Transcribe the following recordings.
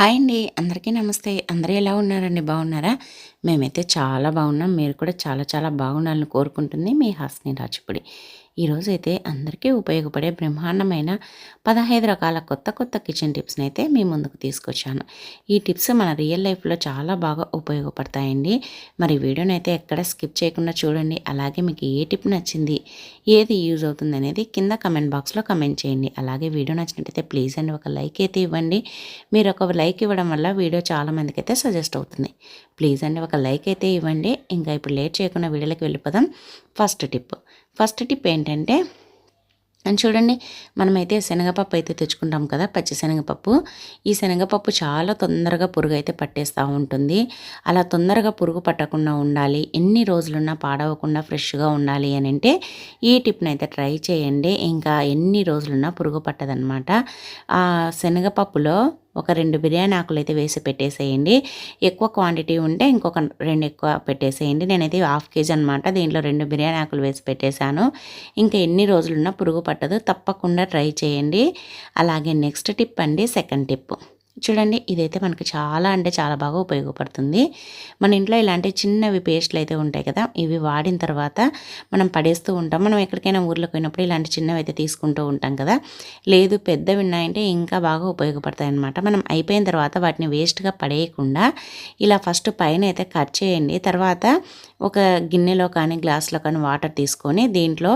Hi అండి. అందరికీ నమస్తే. అందరూ ఎలా ఉన్నారండి? బాగున్నారా? మేమైతే చాలా బాగున్నాం. మీరు కూడా చాలా చాలా బాగుండాలని కోరుకుంటుంది మీ హాస్ని రాచిపుడి ఈరోజైతే అందరికీ ఉపయోగపడే బ్రహ్మాండమైన పదహైదు రకాల కొత్త కొత్త కిచెన్ టిప్స్ని అయితే మీ ముందుకు తీసుకొచ్చాను. ఈ టిప్స్ మన రియల్ లైఫ్లో చాలా బాగా ఉపయోగపడతాయండి. మరి వీడియోని అయితే ఎక్కడ స్కిప్ చేయకుండా చూడండి. అలాగే మీకు ఏ టిప్ నచ్చింది ఏది యూజ్ అవుతుంది అనేది కింద కమెంట్ బాక్స్లో కమెంట్ చేయండి. అలాగే వీడియో నచ్చినట్టయితే ప్లీజ్ అండి ఒక లైక్ అయితే ఇవ్వండి. మీరు ఒక లైక్ ఇవ్వడం వల్ల వీడియో చాలామందికి అయితే సజెస్ట్ అవుతుంది. ప్లీజ్ అండి ఒక లైక్ అయితే ఇవ్వండి. ఇంకా ఇప్పుడు లేట్ చేయకుండా వీడియోలోకి వెళ్ళిపోదాం. ఫస్ట్ టిప్ ఫస్ట్ టిప్ ఏంటంటే అని చూడండి మనమైతే శనగపప్పు అయితే తెచ్చుకుంటాం కదా పచ్చి శనగపప్పు. ఈ శనగపప్పు చాలా తొందరగా పురుగు అయితే పట్టేస్తూ ఉంటుంది. అలా తొందరగా పురుగు పట్టకుండా ఉండాలి. ఎన్ని రోజులున్నా పాడవకుండా ఫ్రెష్గా ఉండాలి అని అంటే ఈ టిప్ని అయితే ట్రై చేయండి. ఇంకా ఎన్ని రోజులున్నా పురుగు పట్టదనమాట ఆ శనగపప్పులో ఒక రెండు బిర్యానీ ఆకులు అయితే వేసి పెట్టేసేయండి. ఎక్కువ క్వాంటిటీ ఉంటే ఇంకొక రెండు ఎక్కువ పెట్టేసేయండి. నేనైతే హాఫ్ కేజీ అనమాట దీంట్లో రెండు బిర్యానీ ఆకులు వేసి పెట్టేశాను. ఇంకా ఎన్ని రోజులున్నా పురుగు పట్టదు. తప్పకుండా ట్రై చేయండి. అలాగే నెక్స్ట్ టిప్ అండి సెకండ్ టిప్. చూడండి ఇదైతే మనకు చాలా అంటే చాలా బాగా ఉపయోగపడుతుంది. మన ఇంట్లో ఇలాంటి చిన్నవి పేస్ట్లు అయితే ఉంటాయి కదా ఇవి వాడిన తర్వాత మనం పడేస్తూ ఉంటాం. మనం ఎక్కడికైనా ఊర్లోకి పోయినప్పుడు ఇలాంటి చిన్నవి అయితే తీసుకుంటూ ఉంటాం కదా. లేదు పెద్దవి ఉన్నాయంటే ఇంకా బాగా ఉపయోగపడతాయి అనమాట మనం అయిపోయిన తర్వాత వాటిని వేస్ట్గా పడేయకుండా ఇలా ఫస్ట్ పైన అయితే కట్ చేయండి. తర్వాత ఒక గిన్నెలో కానీ గ్లాస్లో కానీ వాటర్ తీసుకొని దీంట్లో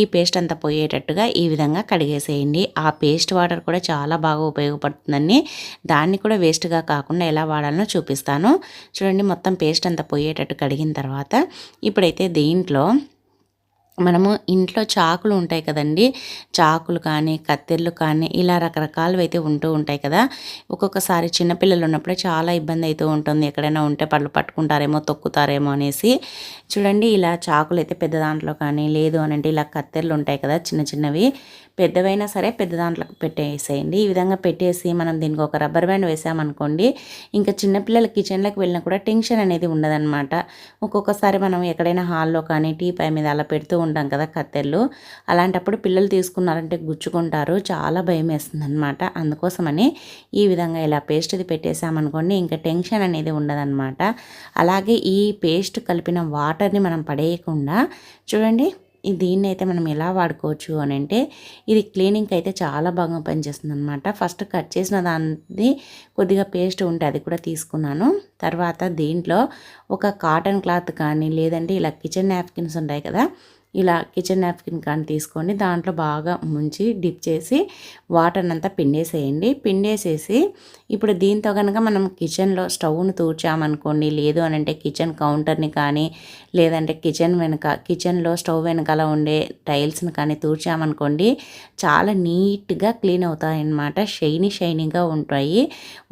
ఈ పేస్ట్ అంతా పోయేటట్టుగా ఈ విధంగా కడిగేసేయండి. ఆ పేస్ట్ వాటర్ కూడా చాలా బాగా ఉపయోగపడుతుందని దాన్ని కూడా వేస్ట్గా కాకుండా ఎలా వాడాలో చూపిస్తాను. చూడండి మొత్తం పేస్ట్ అంతా పోయేటట్టు కడిగిన తర్వాత ఇప్పుడైతే దీంట్లో మనము ఇంట్లో చాకులు ఉంటాయి కదండి. చాకులు కానీ కత్తెర్లు కానీ ఇలా రకరకాలు అయితే ఉంటూ ఉంటాయి కదా. ఒక్కొక్కసారి చిన్నపిల్లలు ఉన్నప్పుడే చాలా ఇబ్బంది అవుతూ ఉంటుంది. ఎక్కడైనా ఉంటే పళ్ళు పట్టుకుంటారేమో తొక్కుతారేమో అనేసి. చూడండి ఇలా చాకులు అయితే పెద్ద దాంట్లో కానీ లేదు అని అంటే ఇలా కత్తెర్లు ఉంటాయి కదా చిన్న చిన్నవి. పెద్దవైనా సరే పెద్ద దాంట్లో పెట్టేసేయండి. ఈ విధంగా పెట్టేసి మనం దీనికి ఒక రబ్బర్ బ్యాండ్ వేసామనుకోండి ఇంకా చిన్నపిల్లల కిచెన్లోకి వెళ్ళినా కూడా టెన్షన్ అనేది ఉండదన్నమాట. ఒక్కొక్కసారి మనం ఎక్కడైనా హాల్లో కానీ టీ పై మీద అలా పెడుతూ ఉంటాం కదా కత్తెళ్ళు అలాంటప్పుడు పిల్లలు తీసుకున్నారంటే గుచ్చుకుంటారు చాలా భయం వేస్తుంది అనమాట అందుకోసమని ఈ విధంగా ఇలా పేస్ట్ అది పెట్టేసామనుకోండి ఇంకా టెన్షన్ అనేది ఉండదన్నమాట. అలాగే ఈ పేస్ట్ కలిపిన వాటర్ని మనం పడేయకుండా చూడండి దీన్ని అయితే మనం ఎలా వాడుకోవచ్చు అని అంటే ఇది క్లీనింగ్కి అయితే చాలా బాగా పనిచేస్తుంది అనమాట ఫస్ట్ కట్ చేసిన దాన్ని కొద్దిగా పేస్ట్ ఉంటే అది కూడా తీసుకున్నాను. తర్వాత దీంట్లో ఒక కాటన్ క్లాత్ కానీ లేదంటే ఇలా కిచెన్ నాప్కిన్స్ ఉంటాయి కదా ఇలా కిచెన్ నాప్కిన్ కానీ తీసుకొని దాంట్లో బాగా ముంచి డిప్ చేసి వాటర్ అంతా పిండేసేయండి. పిండేసేసి ఇప్పుడు దీంతో కనుక మనం కిచెన్లో స్టవ్ను తూర్చామనుకోండి లేదు అని అంటే కిచెన్ కౌంటర్ని కానీ లేదంటే కిచెన్ వెనక కిచెన్లో స్టవ్ వెనకాల ఉండే టైల్స్ని కానీ తూర్చామనుకోండి చాలా నీట్గా క్లీన్ అవుతాయన్నమాట. షైనీ షైనీగా ఉంటాయి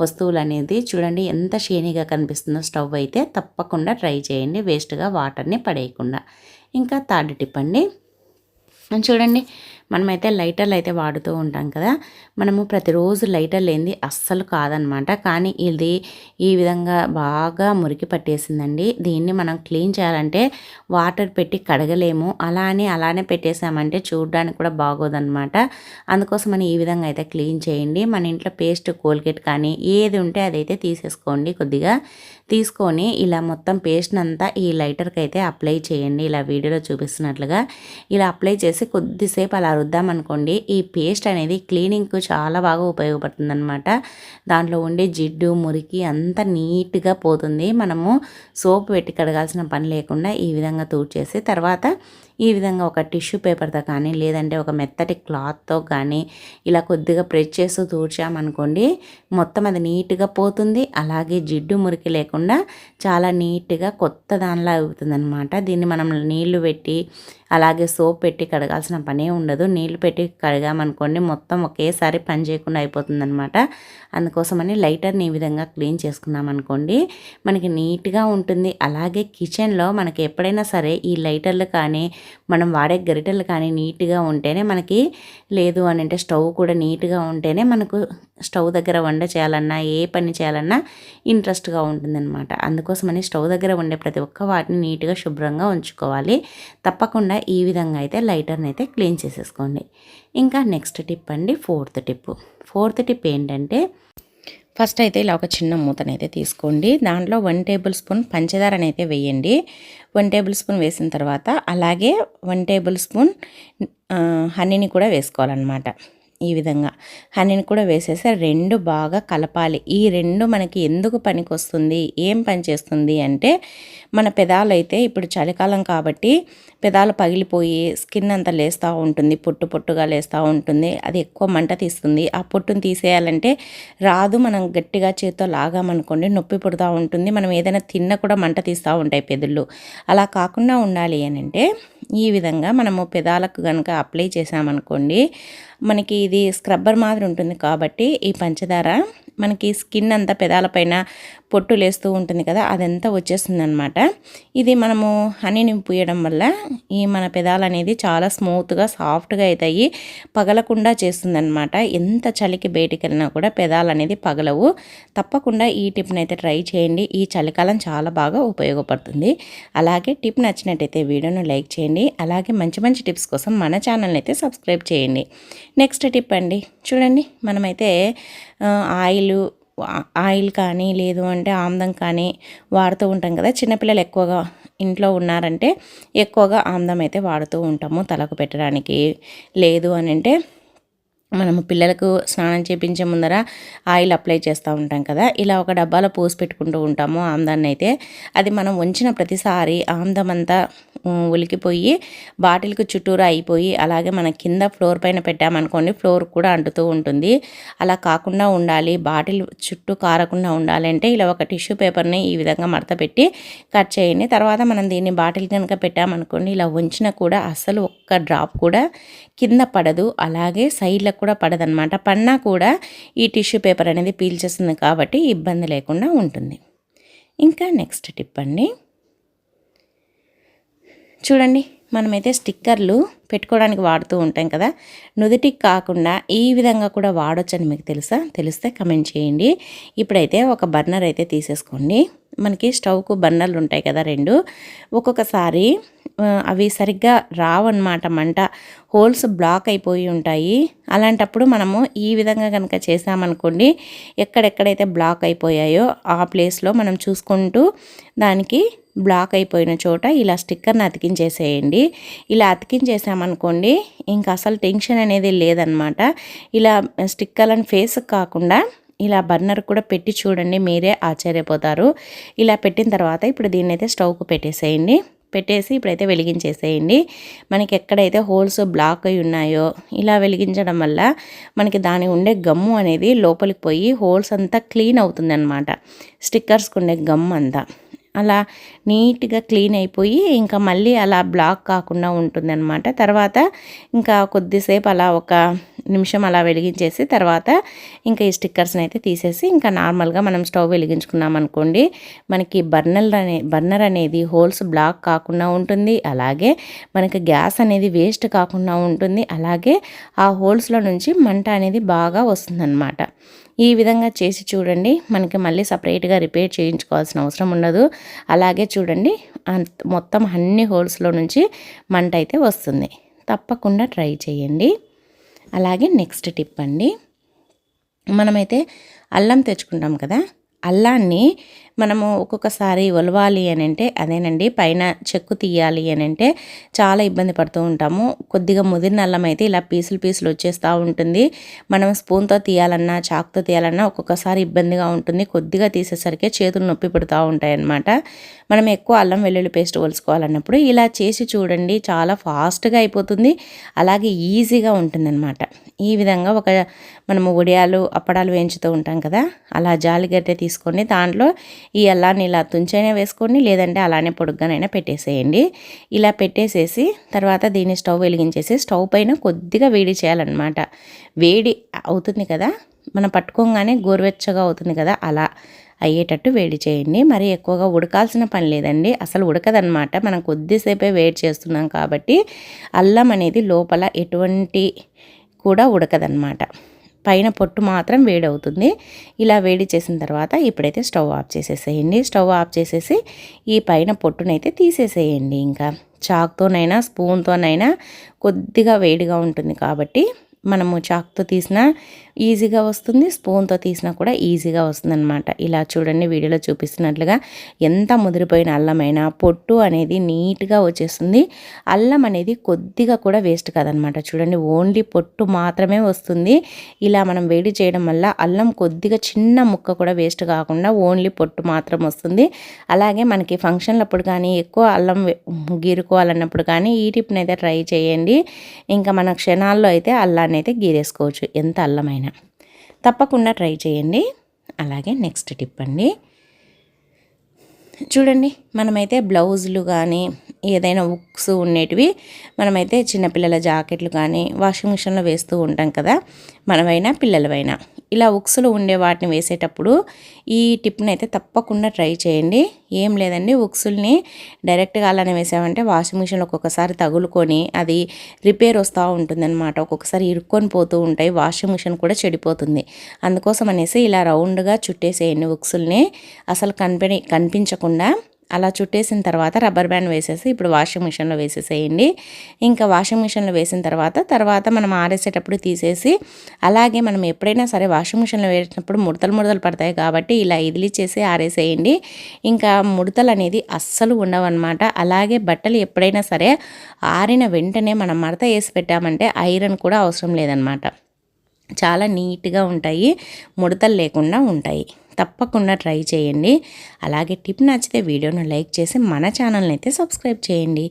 వస్తువులు అనేది చూడండి ఎంత షైనీగా కనిపిస్తుందో స్టవ్ అయితే తప్పకుండా ట్రై చేయండి. వేస్ట్గా వాటర్ని పడేయకుండా. ఇంకా థర్డ్ టిప్ అండి. చూడండి మనమైతే లైటర్లు అయితే వాడుతూ ఉంటాం కదా. మనము ప్రతిరోజు లైటర్ లేనిది అస్సలు కాదనమాట. కానీ ఇది ఈ విధంగా బాగా మురికి పట్టేసిందండి. దీన్ని మనం క్లీన్ చేయాలంటే వాటర్ పెట్టి కడగలేము. అలా అని అలానే పెట్టేసామంటే చూడడానికి కూడా బాగోదనమాట. అందుకోసమని ఈ విధంగా అయితే క్లీన్ చేయండి. మన ఇంట్లో పేస్ట్ కోల్గేట్ కానీ ఏది ఉంటే అదైతే తీసేసుకోండి కొద్దిగా. తీసుకొని ఇలా మొత్తం పేస్ట్ అంతా ఈ లైటర్కి అయితే అప్లై చేయండి. ఇలా వీడియోలో చూపిస్తున్నట్లుగా ఇలా అప్లై చేసి కొద్దిసేపు అలా రుద్దామనుకోండి ఈ పేస్ట్ అనేది క్లీనింగ్కు చాలా బాగా ఉపయోగపడుతుంది అనమాట దాంట్లో ఉండే జిడ్డు మురికి అంతా నీట్గా పోతుంది. మనము సోప్ పెట్టి కడగాల్సిన పని లేకుండా ఈ విధంగా తూడ్చేసి తర్వాత ఈ విధంగా ఒక టిష్యూ పేపర్తో కానీ లేదంటే ఒక మెత్తటి క్లాత్తో కానీ ఇలా కొద్దిగా ప్రెస్ చేస్తూ తూడ్చామనుకోండి మొత్తం అది నీట్గా పోతుంది. అలాగే జిడ్డు మురికి లేకుండా చాలా నీట్గా కొత్త దానిలా అవుతుంది అనమాట దీన్ని మనం నీళ్ళు పెట్టి అలాగే సోప్ పెట్టి కడగాల్సిన పనే ఉండదు. నీళ్ళు పెట్టి కడగామనుకోండి మొత్తం ఒకేసారి పని చేయకుండా అయిపోతుంది అనమాట అందుకోసమని లైటర్ని ఈ విధంగా క్లీన్ చేసుకున్నాం అనుకోండి మనకి నీట్గా ఉంటుంది. అలాగే కిచెన్లో మనకి ఎప్పుడైనా సరే ఈ లైటర్లు కానీ మనం వాడే గరిటెలు కానీ నీట్గా ఉంటేనే మనకి లేదు అని అంటే స్టవ్ కూడా నీట్గా ఉంటేనే మనకు స్టవ్ దగ్గర వంట చేయాలన్నా ఏ పని చేయాలన్నా ఇంట్రెస్ట్గా ఉంటుందన్నమాట. అందుకోసమని స్టవ్ దగ్గర ఉండే ప్రతి ఒక్క వాటిని నీట్గా శుభ్రంగా ఉంచుకోవాలి. తప్పకుండా ఈ విధంగా అయితే లైటర్ని అయితే క్లీన్ చేసేసుకోండి. ఇంకా నెక్స్ట్ టిప్ అండి ఫోర్త్ టిప్. ఫోర్త్ టిప్ ఏంటంటే ఫస్ట్ అయితే ఇలా ఒక చిన్న మూతనైతే తీసుకోండి. దాంట్లో వన్ టేబుల్ స్పూన్ పంచదారనైతే వేయండి. వన్ టేబుల్ స్పూన్ వేసిన తర్వాత అలాగే వన్ టేబుల్ స్పూన్ హనీని కూడా వేసుకోవాలన్నమాట. ఈ విధంగా. హనీని కూడా వేసేసి రెండు బాగా కలపాలి. ఈ రెండు మనకి ఎందుకు పనికి వస్తుంది ఏం పని చేస్తుంది అంటే మన పెదాలు అయితే ఇప్పుడు చలికాలం కాబట్టి పెదాలు పగిలిపోయి స్కిన్ అంతా లేస్తూ ఉంటుంది పొట్టు పొట్టుగా లేస్తూ ఉంటుంది. అది ఎక్కువ మంట తీస్తుంది. ఆ పొట్టును తీసేయాలంటే రాదు మనం గట్టిగా చేత్తో లాగామనుకోండి నొప్పి పుడుతూ ఉంటుంది. మనం ఏదైనా తిన్నా కూడా మంట తీస్తూ ఉంటాయి పెదుళ్ళు. అలా కాకుండా ఉండాలి అని అంటే ఈ విధంగా మనము పెదాలకు కనుక అప్లై చేసామనుకోండి మనకి ఇది స్క్రబ్బర్ మాదిరి ఉంటుంది కాబట్టి ఈ పంచదార మనకి స్కిన్ అంతా పెదాలపైన పొట్టు లేస్తూ ఉంటుంది కదా అదంతా వచ్చేస్తుంది అనమాట ఇది మనము హనీని పూయడం వల్ల ఈ మన పెదాలు అనేది చాలా స్మూత్గా సాఫ్ట్గా అవుతాయి. పగలకుండా చేస్తుందనమాట ఎంత చలికి బయటికి వెళ్ళినా కూడా పెదాలు అనేది పగలవు. తప్పకుండా ఈ టిప్ని అయితే ట్రై చేయండి. ఈ చలికాలం చాలా బాగా ఉపయోగపడుతుంది. అలాగే టిప్ నచ్చినట్టయితే వీడియోను లైక్ చేయండి. అలాగే మంచి మంచి టిప్స్ కోసం మన ఛానల్ని అయితే సబ్స్క్రైబ్ చేయండి. నెక్స్ట్ టిప్ అండి. చూడండి మనమైతే ఆయిల్ ఆయిల్ కానీ లేదు అంటే ఆమ్దం కానీ వాడుతూ ఉంటాం కదా. చిన్నపిల్లలు ఎక్కువగా ఇంట్లో ఉన్నారంటే ఎక్కువగా ఆమ్దం అయితే వాడుతూ ఉంటాము తలకు పెట్టడానికి. లేదు అని అంటే మనము పిల్లలకు స్నానం చేపించే ముందర ఆయిల్ అప్లై చేస్తూ ఉంటాం కదా. ఇలా ఒక డబ్బాలో పోసి పెట్టుకుంటూ ఉంటాము ఆమ్దాన్ని అయితే అది మనం ఉంచిన ప్రతిసారి ఆమ్దం అంతా ఉలికిపోయి బాటిల్కి చుట్టూరా అయిపోయి అలాగే మన కింద ఫ్లోర్ పైన పెట్టామనుకోండి ఫ్లోర్ కూడా అంటుతూ ఉంటుంది. అలా కాకుండా ఉండాలి బాటిల్ చుట్టూ కారకుండా ఉండాలంటే ఇలా ఒక టిష్యూ పేపర్ని ఈ విధంగా మడత పెట్టి కట్ చేయండి. తర్వాత మనం దీన్ని బాటిల్ కనుక పెట్టామనుకోండి ఇలా ఉంచినా కూడా అసలు ఒక్క డ్రాప్ కూడా కింద పడదు. అలాగే సైడ్లకు కూడా పడదనమాట పడినా కూడా ఈ టిష్యూ పేపర్ అనేది పీల్చేస్తుంది కాబట్టి ఇబ్బంది లేకుండా ఉంటుంది. ఇంకా నెక్స్ట్ టిప్ అండి. చూడండి మనమైతే స్టిక్కర్లు పెట్టుకోవడానికి వాడుతూ ఉంటాం కదా. నుదుటికి కాకుండా ఈ విధంగా కూడా వాడొచ్చని మీకు తెలుసా? తెలిస్తే కమెంట్ చేయండి. ఇప్పుడైతే ఒక బర్నర్ అయితే తీసేసుకోండి. మనకి స్టవ్కు బర్నర్లు ఉంటాయి కదా రెండు. ఒక్కొక్కసారి అవి సరిగ్గా రావన్నమాట. మంట హోల్స్ బ్లాక్ అయిపోయి ఉంటాయి. అలాంటప్పుడు మనము ఈ విధంగా కనుక చేసామనుకోండి ఎక్కడెక్కడైతే బ్లాక్ అయిపోయాయో ఆ ప్లేస్లో మనం చూసుకుంటూ దానికి బ్లాక్ అయిపోయిన చోట ఇలా స్టిక్కర్ని అతికించేసేయండి. ఇలా అతికించేసామనుకోండి ఇంకా అసలు టెన్షన్ అనేది లేదనమాట. ఇలా స్టిక్కర్లను ఫేస్ కాకుండా ఇలా బర్నర్ కూడా పెట్టి చూడండి మీరే ఆశ్చర్యపోతారు. ఇలా పెట్టిన తర్వాత ఇప్పుడు దీన్ని అయితే స్టవ్కు పెట్టేసేయండి. పెట్టేసి ఇప్పుడైతే వెలిగించేసేయండి. మనకి ఎక్కడైతే హోల్స్ బ్లాక్ అయి ఉన్నాయో ఇలా వెలిగించడం వల్ల మనకి దాని ఉండే గమ్ము అనేది లోపలికి పోయి హోల్స్ అంతా క్లీన్ అవుతుంది అనమాట స్టిక్కర్స్కి ఉండే గమ్ అంతా. అలా నీట్గా క్లీన్ అయిపోయి ఇంకా మళ్ళీ అలా బ్లాక్ కాకుండా ఉంటుందన్నమాట. తర్వాత ఇంకా కొద్దిసేపు అలా ఒక నిమిషం అలా వెలిగించేసి తర్వాత ఇంకా ఈ స్టిక్కర్స్ని అయితే తీసేసి ఇంకా నార్మల్గా మనం స్టవ్ వెలిగించుకున్నాం అనుకోండి మనకి బర్నర్ అనే బర్నర్ అనేది హోల్స్ బ్లాక్ కాకుండా ఉంటుంది. అలాగే మనకి గ్యాస్ అనేది వేస్ట్ కాకుండా ఉంటుంది. అలాగే ఆ హోల్స్లో నుంచి మంట అనేది బాగా వస్తుందన్నమాట. ఈ విధంగా చేసి చూడండి. మనకి మళ్ళీ సపరేట్గా రిపేర్ చేయించుకోవాల్సిన అవసరం ఉండదు. అలాగే చూడండి. మొత్తం అన్ని హోల్స్లో నుంచి మంట అయితే వస్తుంది. తప్పకుండా ట్రై చేయండి. అలాగే నెక్స్ట్ టిప్ అండి. మనమైతే అల్లం తెచ్చుకుంటాం కదా. అల్లాన్ని మనము ఒక్కొక్కసారి ఒలవాలి అని అంటే అదేనండి పైన చెక్కు తీయాలి అని అంటే చాలా ఇబ్బంది పడుతూ ఉంటాము. కొద్దిగా ముదిరిన అల్లం అయితే ఇలా పీసులు పీసులు వచ్చేస్తూ ఉంటుంది. మనం స్పూన్తో తీయాలన్నా చాకుతో తీయాలన్నా ఒక్కొక్కసారి ఇబ్బందిగా ఉంటుంది. కొద్దిగా తీసేసరికి చేతులు నొప్పి పెడుతూ ఉంటాయన్నమాట. మనం ఎక్కువ అల్లం వెల్లుల్లి పేస్ట్ ఒలుచుకోవాలన్నప్పుడు ఇలా చేసి చూడండి చాలా ఫాస్ట్గా అయిపోతుంది. అలాగే ఈజీగా ఉంటుందన్నమాట. ఈ విధంగా ఒక మనము వడియాలు అప్పడాలు వేయించుతూ ఉంటాం కదా అలా జాలిగడ్డ తీసుకొని దాంట్లో ఈ అల్లాన్ని ఇలా తుంచైనా వేసుకోండి లేదంటే అలానే పొడుగ్గానైనా పెట్టేసేయండి. ఇలా పెట్టేసేసి తర్వాత దీన్ని స్టవ్ వెలిగించేసి స్టవ్ పైన కొద్దిగా వేడి చేయాలన్నమాట. వేడి అవుతుంది కదా మనం పట్టుకోగానే గోరువెచ్చగా అవుతుంది కదా అలా అయ్యేటట్టు వేడి చేయండి. మరి ఎక్కువగా ఉడకాల్సిన పని లేదండి అసలు ఉడకదనమాట మనం కొద్దిసేపే వేడి చేస్తున్నాం కాబట్టి అల్లం అనేది లోపల ఎటువంటి కూడా ఉడకదనమాట పైన పొట్టు మాత్రం వేడి అవుతుంది ఇలా వేడి చేసిన తర్వాత ఇప్పుడైతే స్టవ్ ఆఫ్ చేసేసేయండి. స్టవ్ ఆఫ్ చేసేసి ఈ పైన పొట్టునైతే తీసేసేయండి ఇంకా. చాక్తోనైనా స్పూన్తోనైనా కొద్దిగా వేడిగా ఉంటుంది కాబట్టి మనము చాక్తో తీసిన ఈజీగా వస్తుంది. స్పూన్తో తీసినా కూడా ఈజీగా వస్తుంది అనమాట ఇలా చూడండి వీడియోలో చూపిస్తున్నట్లుగా ఎంత ముదిరిపోయిన అల్లమైనా పొట్టు అనేది నీట్గా వచ్చేస్తుంది. అల్లం అనేది కొద్దిగా కూడా వేస్ట్ కాదనమాట చూడండి ఓన్లీ పొట్టు మాత్రమే వస్తుంది. ఇలా మనం వేడి చేయడం వల్ల అల్లం కొద్దిగా చిన్న ముక్క కూడా వేస్ట్ కాకుండా ఓన్లీ పొట్టు మాత్రం వస్తుంది. అలాగే మనకి ఫంక్షన్లప్పుడు కానీ ఎక్కువ అల్లం గీరుకోవాలన్నప్పుడు కానీ ఈ టిప్ని అయితే ట్రై చేయండి. ఇంకా మన క్షణాల్లో అయితే అల్లాన్ని అయితే గీరేసుకోవచ్చు. ఎంత అల్లమైనా. తప్పకుండా ట్రై చేయండి. అలాగే నెక్స్ట్ టిప్ అండి. చూడండి మనమైతే బ్లౌజులు కానీ ఏదైనా ఉక్స్ ఉండేటివి మనమైతే చిన్నపిల్లల జాకెట్లు కానీ వాషింగ్ మిషన్లో వేస్తూ ఉంటాం కదా మనమైనా పిల్లలవైనా ఇలా ఉక్స్లు ఉండే వాటిని వేసేటప్పుడు ఈ టిప్ని అయితే తప్పకుండా ట్రై చేయండి. ఏం లేదండి ఉక్సుల్ని డైరెక్ట్గా అలానే వేసామంటే వాషింగ్ మిషన్ ఒక్కొక్కసారి తగులుకొని అది రిపేర్ వస్తూ ఉంటుందన్నమాట. ఒక్కొక్కసారి ఇరుక్కొని పోతూ ఉంటాయి వాషింగ్ మిషన్ కూడా చెడిపోతుంది. అందుకోసం అనేసి ఇలా రౌండ్గా చుట్టేసేయండి ఉక్సుల్ని. అసలు కనిపి కనిపించకుండా అలా చుట్టేసిన తర్వాత రబ్బర్ బ్యాండ్ వేసేసి ఇప్పుడు వాషింగ్ మిషన్లో వేసేసేయండి. ఇంకా వాషింగ్ మిషన్లో వేసిన తర్వాత తర్వాత మనం ఆరేసేటప్పుడు తీసేసి అలాగే మనం ఎప్పుడైనా సరే వాషింగ్ మిషన్లో వేసినప్పుడు ముడతలు ముడతలు పడతాయి కాబట్టి ఇలా ఇదిలిచ్చేసి చేసి ఆరేసేయండి. ఇంకా ముడతలు అనేది అస్సలు ఉండవన్నమాట. అలాగే బట్టలు ఎప్పుడైనా సరే ఆరిన వెంటనే మనం మడత వేసి పెట్టామంటే ఐరన్ కూడా అవసరం లేదనమాట చాలా నీట్గా ఉంటాయి. ముడతలు లేకుండా ఉంటాయి. తప్పకుండా ట్రై చేయండి. అలాగే టిప్ నచ్చితే వీడియోను లైక్ చేసి మన ఛానల్ని అయితే సబ్స్క్రైబ్ చేయండి.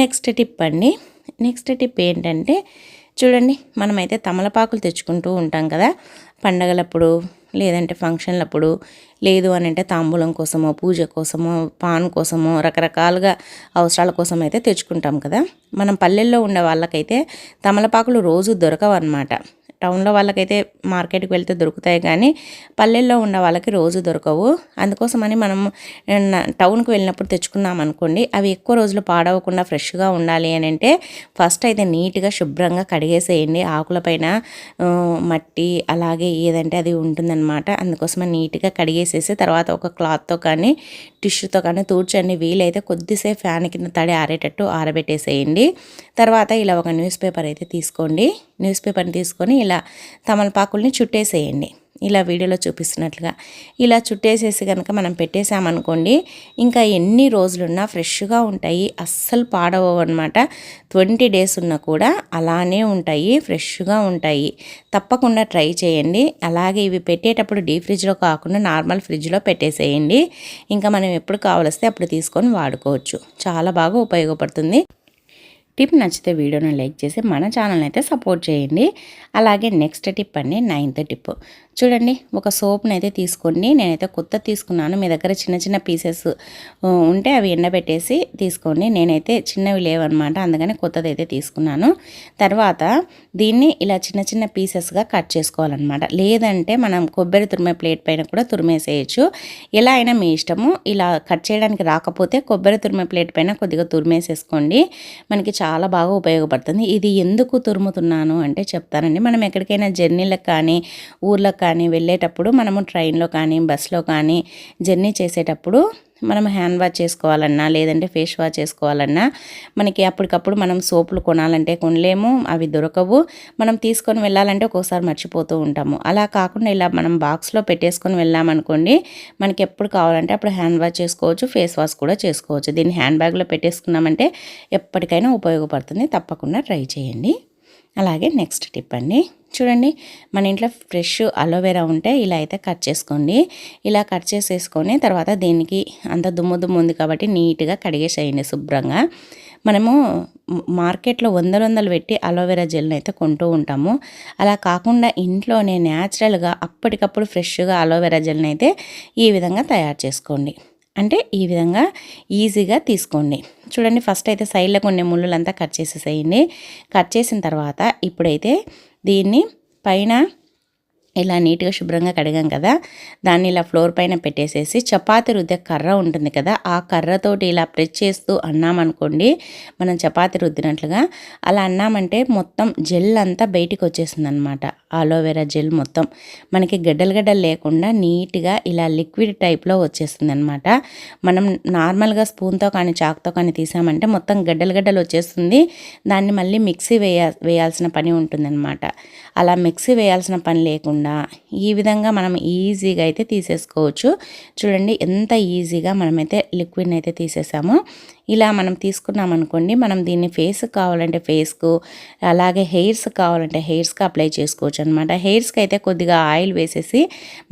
నెక్స్ట్ టిప్ అండి. నెక్స్ట్ టిప్ ఏంటంటే చూడండి మనమైతే తమలపాకులు తెచ్చుకుంటూ ఉంటాం కదా. పండగలప్పుడు లేదంటే ఫంక్షన్లప్పుడు లేదు అని అంటే తాంబూలం కోసమో పూజ కోసమో పాన్ కోసమో రకరకాలుగా అవసరాల కోసం అయితే తెచ్చుకుంటాం కదా. మనం పల్లెల్లో ఉండే వాళ్ళకైతే తమలపాకులు రోజు దొరకవు అనమాట టౌన్లో వాళ్ళకైతే మార్కెట్కి వెళ్తే దొరుకుతాయి కానీ పల్లెల్లో ఉన్న వాళ్ళకి రోజు దొరకవు. అందుకోసమని మనం టౌన్కి వెళ్ళినప్పుడు తెచ్చుకున్నాం అనుకోండి అవి ఎక్కువ రోజులు పాడవకుండా ఫ్రెష్గా ఉండాలి అని అంటే ఫస్ట్ అయితే నీట్గా శుభ్రంగా కడిగేసేయండి. ఆకులపైన మట్టి అలాగే ఏదంటే అది ఉంటుందన్నమాట. అందుకోసమని నీట్గా కడిగేసేసి తర్వాత ఒక క్లాత్తో కానీ టిష్యూతో కానీ తూడ్చండి. వీలైతే కొద్దిసేపు ఫ్యాన్ కింద తడి ఆరేటట్టు ఆరబెట్టేసేయండి. తర్వాత ఇలా ఒక న్యూస్ పేపర్ అయితే తీసుకోండి. న్యూస్ పేపర్ని తీసుకొని ఇలా తమలపాకుల్ని చుట్టేసేయండి. ఇలా వీడియోలో చూపిస్తున్నట్లుగా ఇలా చుట్టేసేసి కనుక మనం పెట్టేసామనుకోండి ఇంకా ఎన్ని రోజులున్నా ఫ్రెష్గా ఉంటాయి అస్సలు పాడవు అనమాట ట్వంటీ డేస్ ఉన్నా కూడా అలానే ఉంటాయి ఫ్రెష్గా ఉంటాయి. తప్పకుండా ట్రై చేయండి. అలాగే ఇవి పెట్టేటప్పుడు డీ ఫ్రిడ్జ్లో కాకుండా నార్మల్ ఫ్రిడ్జ్లో పెట్టేసేయండి. ఇంకా మనం ఎప్పుడు కావలిస్తే అప్పుడు తీసుకొని వాడుకోవచ్చు. చాలా బాగా ఉపయోగపడుతుంది. టిప్ నచ్చితే వీడియోని లైక్ చేసి మన ఛానల్ని అయితే సపోర్ట్ చేయండి. అలాగే నెక్స్ట్ టిప్ అండి నైన్త్ టిప్. చూడండి ఒక సోప్ని అయితే తీసుకోండి నేనైతే కొత్త తీసుకున్నాను. మీ దగ్గర చిన్న చిన్న పీసెస్ ఉంటే అవి ఎండబెట్టేసి తీసుకోండి. నేనైతే చిన్నవి లేవన్నమాట అందుకని కొత్తది అయితే తీసుకున్నాను. తర్వాత దీన్ని ఇలా చిన్న చిన్న పీసెస్గా కట్ చేసుకోవాలన్నమాట. లేదంటే మనం కొబ్బరి తురిమే ప్లేట్ పైన కూడా తురిమేసేయచ్చు. ఎలా అయినా మీ ఇష్టము ఇలా కట్ చేయడానికి రాకపోతే కొబ్బరి తురిమే ప్లేట్ పైన కొద్దిగా తురిమేసేసుకోండి. మనకి చాలా బాగా ఉపయోగపడుతుంది. ఇది ఎందుకు తురుముతున్నాను అంటే చెప్తానండి. మనం ఎక్కడికైనా జర్నీలకు కానీ ఊర్లకు కానీ వెళ్ళేటప్పుడు మనము ట్రైన్లో కానీ బస్సులో కానీ జర్నీ చేసేటప్పుడు మనం హ్యాండ్ వాష్ చేసుకోవాలన్నా లేదంటే ఫేస్ వాష్ చేసుకోవాలన్నా మనకి అప్పటికప్పుడు మనం సోపులు కొనాలంటే కొనలేము అవి దొరకవు. మనం తీసుకొని వెళ్ళాలంటే ఒక్కోసారి మర్చిపోతూ ఉంటాము. అలా కాకుండా ఇలా మనం బాక్స్లో పెట్టేసుకొని వెళ్ళామనుకోండి మనకి ఎప్పుడు కావాలంటే అప్పుడు హ్యాండ్ వాష్ చేసుకోవచ్చు ఫేస్ వాష్ కూడా చేసుకోవచ్చు. దీన్ని హ్యాండ్ బ్యాగ్లో పెట్టేసుకున్నామంటే ఎప్పటికైనా ఉపయోగపడుతుంది. తప్పకుండా ట్రై చేయండి. అలాగే నెక్స్ట్ టిప్ అండి. చూడండి మన ఇంట్లో ఫ్రెష్ అలోవెరా ఉంటే ఇలా అయితే కట్ చేసుకోండి. ఇలా కట్ చేసేసుకొని తర్వాత దీనికి అంత దుమ్ము దుమ్ము ఉంది కాబట్టి నీట్గా కడిగేసేయండి శుభ్రంగా. మనము మార్కెట్లో వందలు వందలు పెట్టి అలోవెరా జెల్ని అయితే కొంటూ ఉంటాము. అలా కాకుండా ఇంట్లోనే న్యాచురల్గా అప్పటికప్పుడు ఫ్రెష్గా అలోవెరా జెల్ని అయితే ఈ విధంగా తయారు చేసుకోండి. అంటే ఈ విధంగా ఈజీగా తీసుకోండి. చూడండి ఫస్ట్ అయితే సైడ్లో కొన్ని ముళ్ళులంతా కట్ చేసేసేయండి. కట్ చేసిన తర్వాత ఇప్పుడైతే దీన్ని పైన ఇలా నీట్గా శుభ్రంగా కడిగాం కదా దాన్ని ఇలా ఫ్లోర్ పైన పెట్టేసేసి చపాతి రుద్దే కర్ర ఉంటుంది కదా ఆ కర్రతోటి ఇలా ప్రెస్ చేస్తూ అన్నామనుకోండి మనం చపాతి రుద్దినట్లుగా అలా అన్నామంటే మొత్తం జెల్ అంతా బయటికి వచ్చేసింది అనమాట ఆలోవెరా జెల్ మొత్తం. మనకి గడ్డలు గడ్డలు లేకుండా నీట్గా ఇలా లిక్విడ్ టైప్లో వచ్చేస్తుంది అనమాట మనం నార్మల్గా స్పూన్తో కానీ చాక్తో కానీ తీసామంటే మొత్తం గడ్డలు గడ్డలు వచ్చేస్తుంది దాన్ని మళ్ళీ మిక్సీ వేయ వేయాల్సిన పని ఉంటుందన్నమాట అలా మిక్సీ వేయాల్సిన పని లేకుండా ఈ విధంగా మనం ఈజీగా అయితే తీసేసుకోవచ్చు. చూడండి ఎంత ఈజీగా మనమైతే లిక్విడ్ని అయితే తీసేసామో. ఇలా మనం తీసుకున్నాం అనుకోండి మనం దీన్ని ఫేస్ కావాలంటే ఫేస్కు అలాగే హెయిర్స్ కావాలంటే హెయిర్స్కి అప్లై చేసుకోవచ్చు అనమాట హెయిర్స్కి అయితే కొద్దిగా ఆయిల్ వేసేసి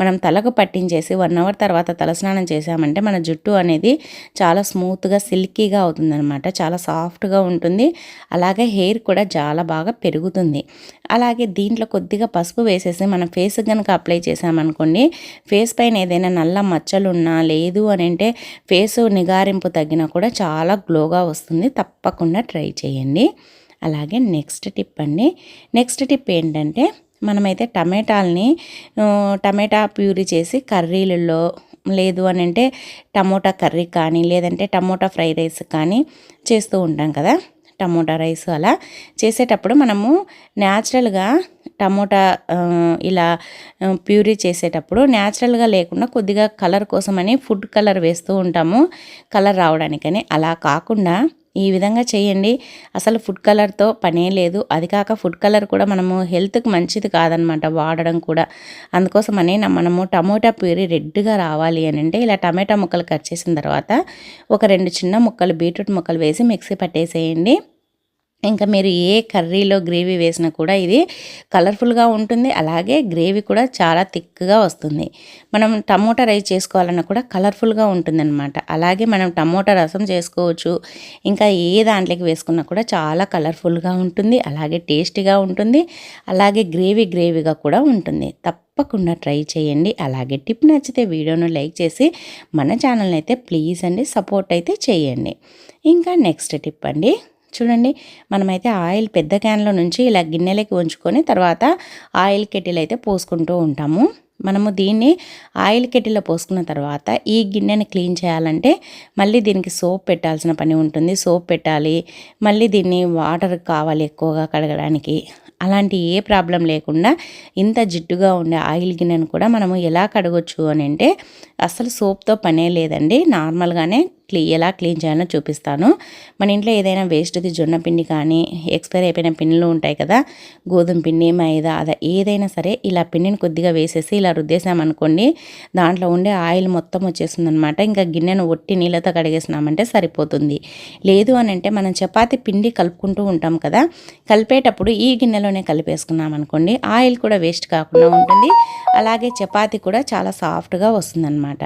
మనం తలకు పట్టించేసి వన్ అవర్ తర్వాత తలస్నానం చేసామంటే మన జుట్టు అనేది చాలా స్మూత్గా సిల్కీగా అవుతుందనమాట చాలా సాఫ్ట్గా ఉంటుంది. అలాగే హెయిర్ కూడా చాలా బాగా పెరుగుతుంది. అలాగే దీంట్లో కొద్దిగా పసుపు వేసేసి మనం ఫేస్ కనుక అప్లై చేసామనుకోండి ఫేస్ పైన ఏదైనా నల్ల మచ్చలు ఉన్నా లేదు అని అంటే ఫేస్ నిగారింపు తగ్గినా కూడా చాలా చాలా గ్లోగా వస్తుంది. తప్పకుండా ట్రై చేయండి. అలాగే నెక్స్ట్ టిప్ అండి. నెక్స్ట్ టిప్ ఏంటంటే మనమైతే టమాటాలని టమాటా ప్యూరీ చేసి కర్రీలలో లేదు అని అంటే టమోటా కర్రీ కానీ లేదంటే టమోటా ఫ్రై రైస్ కానీ చేస్తూ ఉంటాం కదా. టమోటా రైస్ అలా చేసేటప్పుడు మనము న్యాచురల్గా టమోటా ఇలా ప్యూరీ చేసేటప్పుడు న్యాచురల్గా లేకుండా కొద్దిగా కలర్ కోసమని ఫుడ్ కలర్ వేస్తూ ఉంటాము. కలర్ రావడానికని. అలా కాకుండా ఈ విధంగా చేయండి. అసలు ఫుడ్ కలర్తో పనే లేదు. అది కాక ఫుడ్ కలర్ కూడా మనము హెల్త్కి మంచిది కాదనమాట వాడడం కూడా. అందుకోసమని మనము టమోటా ప్యూరీ రెడ్గా రావాలి అని అంటే ఇలా టమాటా ముక్కలు కట్ చేసిన తర్వాత ఒక రెండు చిన్న ముక్కలు బీట్రూట్ ముక్కలు వేసి మిక్సీ పట్టేసేయండి. ఇంకా మీరు ఏ కర్రీలో గ్రేవీ వేసినా కూడా ఇది కలర్ఫుల్గా ఉంటుంది. అలాగే గ్రేవీ కూడా చాలా థిక్గా వస్తుంది. మనం టమోటా రైస్ చేసుకోవాలన్నా కూడా కలర్ఫుల్గా ఉంటుందన్నమాట. అలాగే మనం టమోటా రసం చేసుకోవచ్చు. ఇంకా ఏ దాంట్లోకి వేసుకున్నా కూడా చాలా కలర్ఫుల్గా ఉంటుంది. అలాగే టేస్టీగా ఉంటుంది. అలాగే గ్రేవీ గ్రేవీగా కూడా ఉంటుంది. తప్పకుండా ట్రై చేయండి. అలాగే టిప్ నచ్చితే వీడియోను లైక్ చేసి మన ఛానల్ని అయితే ప్లీజ్ అండి సపోర్ట్ అయితే చేయండి. ఇంకా నెక్స్ట్ టిప్ అండి. చూడండి మనమైతే ఆయిల్ పెద్ద క్యాన్లో నుంచి ఇలా గిన్నెలకి ఉంచుకొని తర్వాత ఆయిల్ కెటిల్ అయితే పోసుకుంటూ ఉంటాము. మనము దీన్ని ఆయిల్ కెటిల్లో పోసుకున్న తర్వాత ఈ గిన్నెని క్లీన్ చేయాలంటే మళ్ళీ దీనికి సోప్ పెట్టాల్సిన పని ఉంటుంది. సోప్ పెట్టాలి మళ్ళీ దీన్ని వాటర్ కావాలి ఎక్కువగా కడగడానికి. అలాంటి ఏ ప్రాబ్లం లేకుండా ఇంత జిడ్డుగా ఉండే ఆయిల్ గిన్నెను కూడా మనము ఎలా కడగొచ్చు అని అంటే అసలు సోప్తో పనే లేదండి. నార్మల్గానే క్లీ ఎలా క్లీన్ చేయాలో చూపిస్తాను. మన ఇంట్లో ఏదైనా వేస్ట్ది జొన్న పిండి కానీ ఎక్స్పైర్ అయిపోయిన పిండిలు ఉంటాయి కదా గోధుమ పిండి మైదా అదా ఏదైనా సరే ఇలా పిండిని కొద్దిగా వేసేసి ఇలా రుద్దేసామనుకోండి దాంట్లో ఉండే ఆయిల్ మొత్తం వచ్చేసిందనమాట ఇంకా గిన్నెను ఒట్టి నీళ్ళతో కడిగేసినామంటే సరిపోతుంది. లేదు అని అంటే మనం చపాతి పిండి కలుపుకుంటూ ఉంటాం కదా కలిపేటప్పుడు ఈ నూనెలోనే కలిపేసుకున్నాం అనుకోండి ఆయిల్ కూడా వేస్ట్ కాకుండా ఉంటుంది. అలాగే చపాతి కూడా చాలా సాఫ్ట్గా వస్తుందన్నమాట.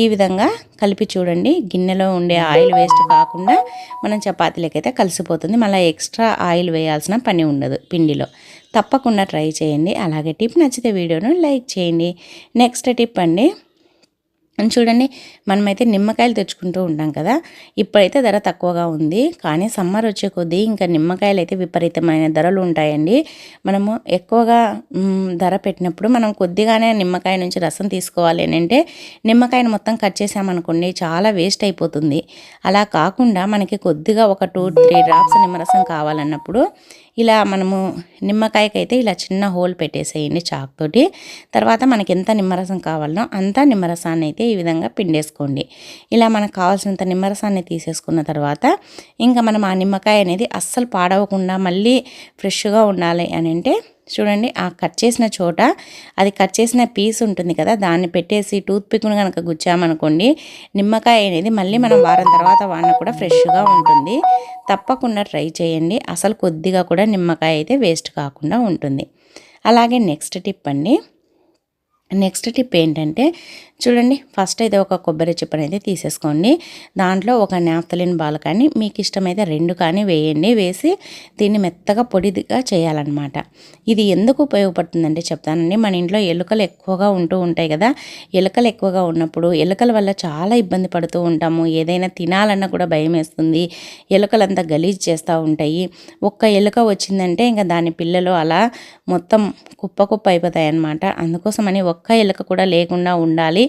ఈ విధంగా కలిపి చూడండి గిన్నెలో ఉండే ఆయిల్ వేస్ట్ కాకుండా మనం చపాతీలకైతే కలిసిపోతుంది. మళ్ళీ ఎక్స్ట్రా ఆయిల్ వేయాల్సిన పని ఉండదు పిండిలో. తప్పకుండా ట్రై చేయండి. అలాగే టిప్ నచ్చితే వీడియోను లైక్ చేయండి. నెక్స్ట్ టిప్ అండి చూడండి మనమైతే నిమ్మకాయలు తెచ్చుకుంటూ ఉంటాం కదా. ఇప్పుడైతే ధర తక్కువగా ఉంది. కానీ సమ్మర్ వచ్చే కొద్దీ ఇంకా నిమ్మకాయలు అయితే విపరీతమైన ధరలు ఉంటాయండి. మనము ఎక్కువగా ధర పెట్టినప్పుడు మనం కొద్దిగానే నిమ్మకాయ నుంచి రసం తీసుకోవాలి అంటే నిమ్మకాయను మొత్తం కట్ చేసామనుకోండి చాలా వేస్ట్ అయిపోతుంది. అలా కాకుండా మనకి కొద్దిగా ఒక టూ త్రీ డ్రాప్స్ నిమ్మరసం కావాలన్నప్పుడు ఇలా మనము నిమ్మకాయకైతే ఇలా చిన్న హోల్ పెట్టేసేయండి చాక్తోటి. తర్వాత మనకి ఎంత నిమ్మరసం కావాలనో అంత నిమ్మరసాన్ని అయితే ఈ విధంగా పిండేసుకోండి. ఇలా మనకు కావాల్సినంత నిమ్మరసాన్ని తీసేసుకున్న తర్వాత ఇంకా మనం ఆ నిమ్మకాయ అనేది అస్సలు పాడవకుండా మళ్ళీ ఫ్రెష్గా ఉండాలి అని అంటే చూడండి ఆ కట్ చేసిన చోట అది కట్ చేసిన పీస్ ఉంటుంది కదా దాన్ని పెట్టేసి టూత్ పిక్ను కనుక గుచ్చామనుకోండి నిమ్మకాయ అనేది మళ్ళీ మనం వారం తర్వాత వాడిన కూడా ఫ్రెష్గా ఉంటుంది. తప్పకుండా ట్రై చేయండి. అసలు కొద్దిగా కూడా నిమ్మకాయ అయితే వేస్ట్ కాకుండా ఉంటుంది. అలాగే నెక్స్ట్ టిప్ అండి. నెక్స్ట్ టిప్ ఏంటంటే చూడండి ఫస్ట్ అయితే ఒక కొబ్బరి చిప్పని అయితే తీసేసుకోండి. దాంట్లో ఒక నాఫ్తలిన్ బాల్ కానీ మీకు ఇష్టమైతే రెండు కానీ వేయండి. వేసి దీన్ని మెత్తగా పొడిగా చేయాలన్నమాట. ఇది ఎందుకు ఉపయోగపడుతుందంటే చెప్తానండి. మన ఇంట్లో ఎలుకలు ఎక్కువగా ఉంటూ ఉంటాయి కదా. ఎలుకలు ఎక్కువగా ఉన్నప్పుడు ఎలుకల వల్ల చాలా ఇబ్బంది పడుతూ ఉంటాము. ఏదైనా తినాలన్నా కూడా భయం వేస్తుంది. ఎలుకలంతా గలీజ్ చేస్తూ ఉంటాయి. ఒక్క ఎలుక వచ్చిందంటే ఇంకా దాని పిల్లలు అలా మొత్తం కుప్ప కుప్ప అయిపోతాయి అన్నమాట అందుకోసమని ఒక్క ఎలుక కూడా లేకుండా ఉండాలి.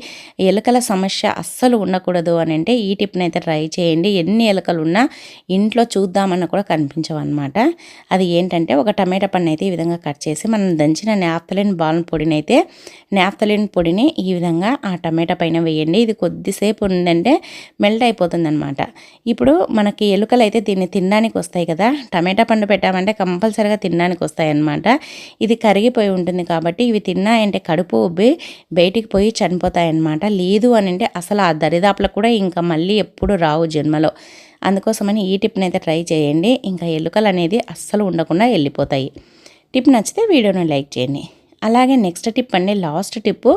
ఎలుకల సమస్య అస్సలు ఉండకూడదు అని అంటే ఈ టిప్ని అయితే ట్రై చేయండి. ఎన్ని ఎలుకలు ఉన్నా ఇంట్లో చూద్దామన్నా కూడా కనిపించవు అనమాట అది ఏంటంటే ఒక టమాటా పండు అయితే ఈ విధంగా కట్ చేసి మనం దంచిన నాప్తలిన్ బాల్ పొడిని అయితే నాప్తలిన్ పొడిని ఈ విధంగా ఆ టమాటా పైన వేయండి. ఇది కొద్దిసేపు ఉందంటే మెల్ట్ అయిపోతుంది అనమాట ఇప్పుడు మనకి ఎలుకలు అయితే దీన్ని తినడానికి వస్తాయి కదా టమాటా పండు పెట్టామంటే కంపల్సరీగా తినడానికి వస్తాయి అన్నమాట ఇది కరిగిపోయి ఉంటుంది కాబట్టి ఇవి తిన్నాయంటే కడుపు ఉబ్బి బయటికి పోయి చనిపోతాయి. వస్తాయన్నమాట లేదు అని అంటే అసలు ఆ దరిదాపులకు కూడా ఇంకా మళ్ళీ ఎప్పుడు రావు జన్మలో. అందుకోసమని ఈ టిప్ని అయితే ట్రై చేయండి. ఇంకా ఎలుకలు అనేది అస్సలు ఉండకుండా వెళ్ళిపోతాయి. టిప్ నచ్చితే వీడియోని లైక్ చేయండి. అలాగే నెక్స్ట్ టిప్ అండి లాస్ట్ టిప్పు.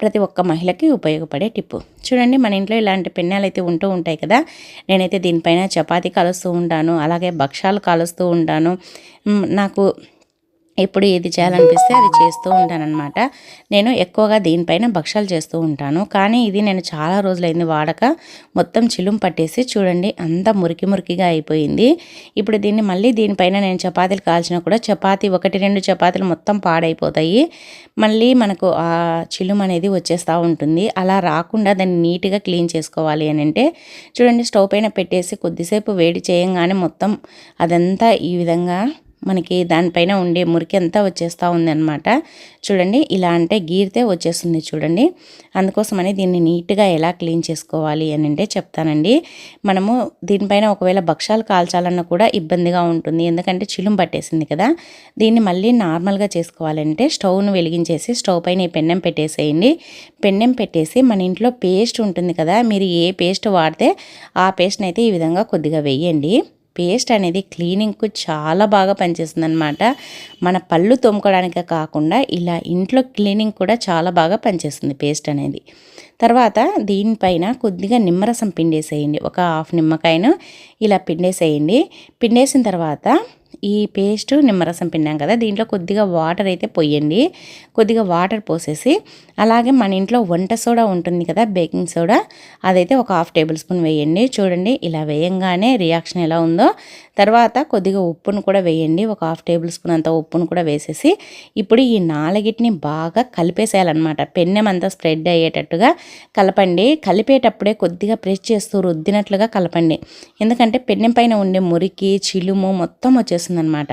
ప్రతి ఒక్క మహిళకి ఉపయోగపడే టిప్పు. చూడండి మన ఇంట్లో ఇలాంటి పెన్నాలు అయితే ఉంటూ ఉంటాయి కదా. నేనైతే దీనిపైన చపాతీ కాలుస్తూ ఉంటాను అలాగే భక్షాలు కాలుస్తూ ఉంటాను. నాకు ఎప్పుడు ఏది చేయాలనిపిస్తే అది చేస్తూ ఉంటానన్నమాట. నేను ఎక్కువగా దీనిపైన భక్షాలు చేస్తూ ఉంటాను. కానీ ఇది నేను చాలా రోజులైంది వాడక. మొత్తం చిలుం పట్టేసి చూడండి అంతా మురికి మురికిగా అయిపోయింది. ఇప్పుడు దీన్ని మళ్ళీ దీనిపైన నేను చపాతీలు కాల్చినా కూడా చపాతీ ఒకటి రెండు చపాతీలు మొత్తం పాడైపోతాయి. మళ్ళీ మనకు ఆ చిలుం అనేది వచ్చేస్తూ ఉంటుంది. అలా రాకుండా దాన్ని నీట్గా క్లీన్ చేసుకోవాలి అని అంటే చూడండి స్టవ్ పైన పెట్టేసి కొద్దిసేపు వేడి చేయంగానే మొత్తం అదంతా ఈ విధంగా మనకి దానిపైన ఉండే మురికి అంతా వచ్చేస్తూ ఉంది అనమాట చూడండి ఇలా అంటే గీరితే వచ్చేస్తుంది చూడండి. అందుకోసమని దీన్ని నీట్గా ఎలా క్లీన్ చేసుకోవాలి అని అంటే చెప్తానండి. మనము దీనిపైన ఒకవేళ భక్షాలు కాల్చాలన్నా కూడా ఇబ్బందిగా ఉంటుంది. ఎందుకంటే చిలుం పట్టేసింది కదా. దీన్ని మళ్ళీ నార్మల్గా చేసుకోవాలంటే స్టవ్ను వెలిగించేసి స్టవ్ పైన ఈ పెన్నెం పెట్టేసేయండి. పెన్నెం పెట్టేసి మన ఇంట్లో పేస్ట్ ఉంటుంది కదా మీరు ఏ పేస్ట్ వాడితే ఆ పేస్ట్ని అయితే ఈ విధంగా కొద్దిగా వేయండి. పేస్ట్ అనేది క్లీనింగ్కు చాలా బాగా పనిచేస్తుంది అనమాట మన పళ్ళు తోముకోవడానికే కాకుండా ఇలా ఇంట్లో క్లీనింగ్ కూడా చాలా బాగా పనిచేస్తుంది పేస్ట్ అనేది. తర్వాత దీనిపైన కొద్దిగా నిమ్మరసం పిండేసేయండి. ఒక హాఫ్ నిమ్మకాయను ఇలా పిండేసేయండి. పిండేసిన తర్వాత ఈ పేస్ట్ నిమ్మరసం పిన్నాం కదా దీంట్లో కొద్దిగా వాటర్ అయితే పోయండి. కొద్దిగా వాటర్ పోసేసి అలాగే మన ఇంట్లో వంట సోడా ఉంటుంది కదా బేకింగ్ సోడా అదైతే ఒక హాఫ్ టేబుల్ స్పూన్ వేయండి. చూడండి ఇలా వేయంగానే రియాక్షన్ ఎలా ఉందో. తర్వాత కొద్దిగా ఉప్పును కూడా వేయండి. ఒక హాఫ్ టేబుల్ స్పూన్ అంత ఉప్పును కూడా వేసేసి ఇప్పుడు ఈ నాలుగిటిని బాగా కలిపేసేయాలన్నమాట. పెన్నెం అంతా స్ప్రెడ్ అయ్యేటట్టుగా కలపండి. కలిపేటప్పుడే కొద్దిగా ప్రెస్ చేస్తూ రుద్దినట్లుగా కలపండి. ఎందుకంటే పెన్నెం పైన ఉండే మురికి చిలుము మొత్తం వచ్చేసిందనమాట అనమాట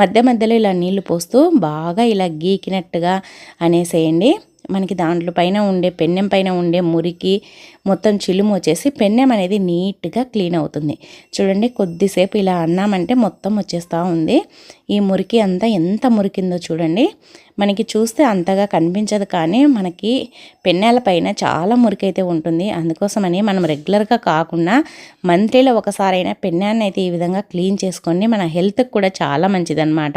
మధ్య మధ్యలో ఇలా నీళ్ళు పోస్తూ బాగా ఇలా గీకినట్టుగా అనేసేయండి. మనకి దాంట్లో పైన ఉండే పెన్నెం పైన ఉండే మురికి మొత్తం చిలుము వచ్చేసి పెన్నెం అనేది నీట్గా క్లీన్ అవుతుంది. చూడండి కొద్దిసేపు ఇలా అన్నామంటే మొత్తం వచ్చేస్తూ ఉంది. ఈ మురికి అంతా ఎంత మురికిందో చూడండి. మనకి చూస్తే అంతగా కనిపించదు కానీ మనకి పెన్నెల పైన చాలా మురికైతే ఉంటుంది. అందుకోసమని మనం రెగ్యులర్గా కాకుండా మంత్లీలో ఒకసారైనా పెన్నాన్ని అయితే ఈ విధంగా క్లీన్ చేసుకొని మన హెల్త్కి కూడా చాలా మంచిదన్నమాట.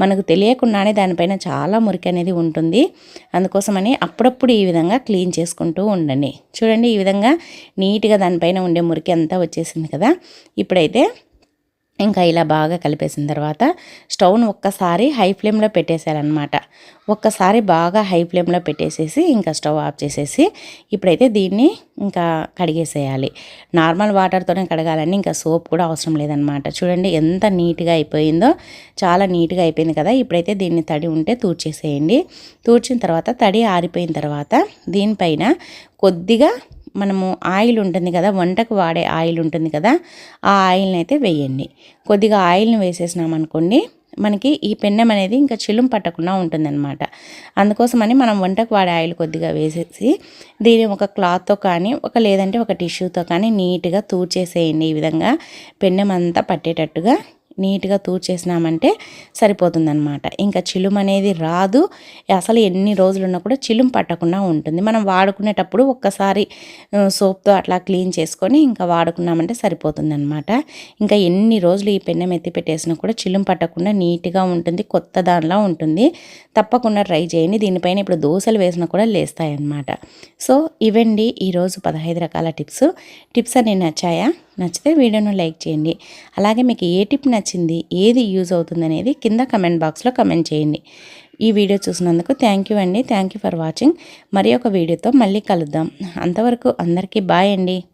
మనకు తెలియకుండానే దానిపైన చాలా మురికి అనేది ఉంటుంది. అందుకోసమని అప్పుడప్పుడు ఈ విధంగా క్లీన్ చేసుకుంటూ ఉండండి. చూడండి ఈ విధంగా నీట్గా దానిపైన ఉండే మురికి అంతా వచ్చేసింది కదా. ఇప్పుడైతే ఇంకా ఇలా బాగా కలిపేసిన తర్వాత స్టవ్ను ఒక్కసారి హై ఫ్లేమ్లో పెట్టేసేయాలన్నమాట. ఒక్కసారి బాగా హై ఫ్లేమ్లో పెట్టేసేసి ఇంకా స్టవ్ ఆఫ్ చేసేసి ఇప్పుడైతే దీన్ని ఇంకా కడిగేసేయాలి. నార్మల్ వాటర్తోనే కడగాలని ఇంకా సోప్ కూడా అవసరం లేదనమాట చూడండి ఎంత నీట్గా అయిపోయిందో చాలా నీట్గా అయిపోయింది కదా. ఇప్పుడైతే దీన్ని తడి ఉంటే తూడ్చేసేయండి తూడ్చిన తర్వాత తడి ఆరిపోయిన తర్వాత దీనిపైన కొద్దిగా మనము ఆయిల్ ఉంటుంది కదా వంటకు వాడే ఆయిల్ ఉంటుంది కదా ఆ ఆయిల్ని అయితే వేయండి. కొద్దిగా ఆయిల్ని వేసేసినాం అనుకోండి మనకి ఈ పెన్నెం అనేది ఇంకా చిలుం పట్టకుండా ఉంటుందన్నమాట. అందుకోసమని మనం వంటకు వాడే ఆయిల్ కొద్దిగా వేసేసి దీన్ని ఒక క్లాత్తో కానీ ఒక లేదంటే ఒక టిష్యూతో కానీ నీట్గా తూర్చేసేయండి. ఈ విధంగా పెన్నెం అంతా పట్టేటట్టుగా నీట్గా తూర్చేసినామంటే సరిపోతుందనమాట ఇంకా చిలుము అనేది రాదు. అసలు ఎన్ని రోజులు ఉన్నా కూడా చిలుము పట్టకుండా ఉంటుంది. మనం వాడుకునేటప్పుడు ఒక్కసారి సోప్తో అట్లా క్లీన్ చేసుకొని ఇంకా వాడుకున్నామంటే సరిపోతుందనమాట ఇంకా ఎన్ని రోజులు ఈ పెన్నెం ఎత్తి పెట్టేసినా కూడా చిలుము పట్టకుండా నీట్గా ఉంటుంది. కొత్త దానిలా ఉంటుంది. తప్పకుండా ట్రై చేయండి. దీనిపైన ఇప్పుడు దోశలు వేసినా కూడా లేస్తాయి అన్నమాట సో ఇవండి ఈరోజు పదహైదు రకాల టిప్స్. టిప్స్ అన్ని నచ్చాయా? నచ్చితే వీడియోను లైక్ చేయండి. అలాగే మీకు ఏ టిప్ నచ్చింది ఏది యూజ్ అవుతుంది అనేది కింద కమెంట్ బాక్స్లో కమెంట్ చేయండి. ఈ వీడియో చూసినందుకు థ్యాంక్ యూ అండి. Thank you for watching. మరి ఒక వీడియోతో మళ్ళీ కలుద్దాం. అంతవరకు అందరికీ బాయ్ అండి.